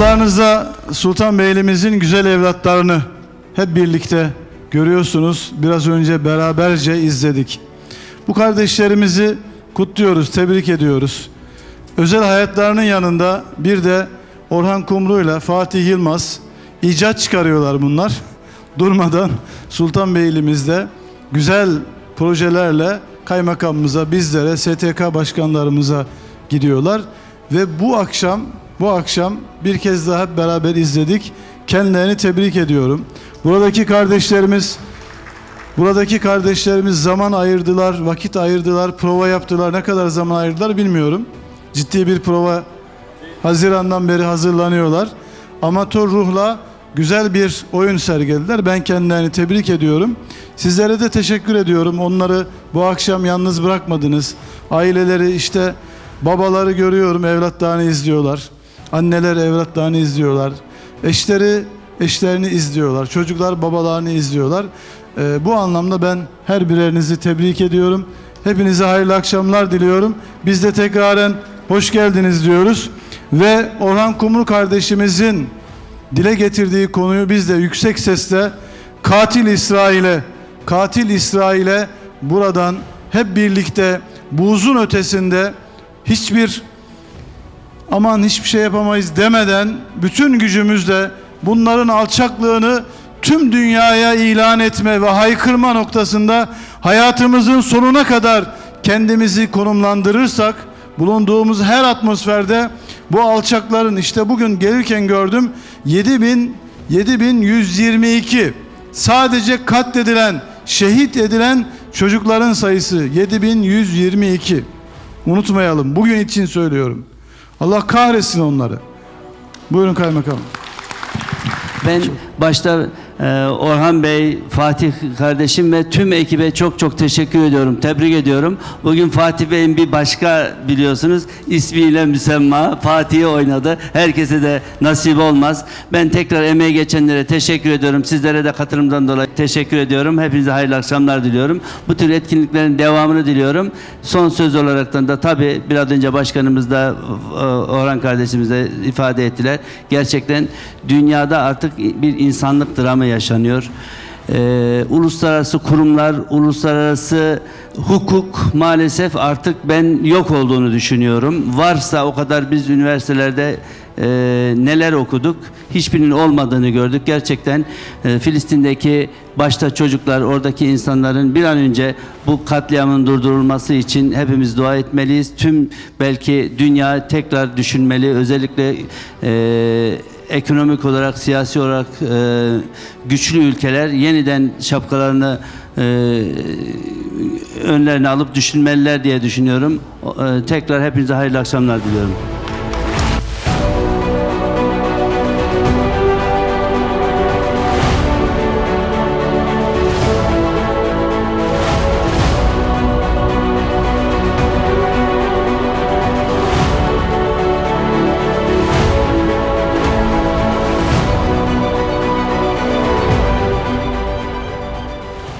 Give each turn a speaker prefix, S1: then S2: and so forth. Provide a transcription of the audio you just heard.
S1: Karşılarınızda Sultanbeyli'mizin güzel evlatlarını hep birlikte görüyorsunuz. Biraz önce beraberce izledik. Bu kardeşlerimizi kutluyoruz, tebrik ediyoruz. Özel hayatlarının yanında bir de Orhan Kumru ile Fatih Yılmaz icat çıkarıyorlar bunlar. Durmadan Sultanbeyli'mizde güzel projelerle kaymakamımıza, bizlere, STK başkanlarımıza gidiyorlar. Ve bu akşam, bu akşam bir kez daha hep beraber izledik. Kendilerini tebrik ediyorum. Buradaki kardeşlerimiz Buradaki kardeşlerimiz zaman ayırdılar, vakit ayırdılar, prova yaptılar. Ne kadar zaman ayırdılar bilmiyorum. Ciddi bir prova Haziran'dan beri hazırlanıyorlar. Amatör ruhla güzel bir oyun sergilediler. Ben kendilerini tebrik ediyorum. Sizlere de teşekkür ediyorum. Onları bu akşam yalnız bırakmadınız. Aileleri işte babaları görüyorum evlatlarını izliyorlar. Anneler evlatlarını izliyorlar. Eşleri eşlerini izliyorlar. Çocuklar babalarını izliyorlar. Ee, bu anlamda ben her birerinizi tebrik ediyorum. Hepinize hayırlı akşamlar diliyorum. Biz de tekraren hoş geldiniz diyoruz. Ve Orhan Kumru kardeşimizin dile getirdiği konuyu biz de yüksek sesle katil İsrail'e, katil İsrail'e buradan hep birlikte buzun ötesinde hiçbir aman hiçbir şey yapamayız demeden bütün gücümüzle bunların alçaklığını tüm dünyaya ilan etme ve haykırma noktasında hayatımızın sonuna kadar kendimizi konumlandırırsak bulunduğumuz her atmosferde bu alçakların işte bugün gelirken gördüm 7000 7122 sadece katledilen, şehit edilen çocukların sayısı 7122. Unutmayalım. Bugün için söylüyorum. Allah kahretsin onları. Buyurun kaymakamım.
S2: Ben başta Orhan Bey, Fatih kardeşim ve tüm ekibe çok çok teşekkür ediyorum. Tebrik ediyorum. Bugün Fatih Bey'in bir başka biliyorsunuz ismiyle müsemma Fatih'i oynadı. Herkese de nasip olmaz. Ben tekrar emeği geçenlere teşekkür ediyorum. Sizlere de katılımdan dolayı teşekkür ediyorum. Hepinize hayırlı akşamlar diliyorum. Bu tür etkinliklerin devamını diliyorum. Son söz olaraktan da tabii biraz önce başkanımız da e, Orhan kardeşimiz de ifade ettiler. Gerçekten dünyada artık bir insanlık dramı yaşanıyor. Ee, uluslararası kurumlar, uluslararası hukuk maalesef artık ben yok olduğunu düşünüyorum. Varsa o kadar biz üniversitelerde e, neler okuduk, hiçbirinin olmadığını gördük. Gerçekten e, Filistin'deki başta çocuklar, oradaki insanların bir an önce bu katliamın durdurulması için hepimiz dua etmeliyiz. Tüm belki dünya tekrar düşünmeli. Özellikle e, ekonomik olarak, siyasi olarak e, güçlü ülkeler yeniden şapkalarını e, önlerine alıp düşünmeliler diye düşünüyorum. E, tekrar hepinize hayırlı akşamlar diliyorum.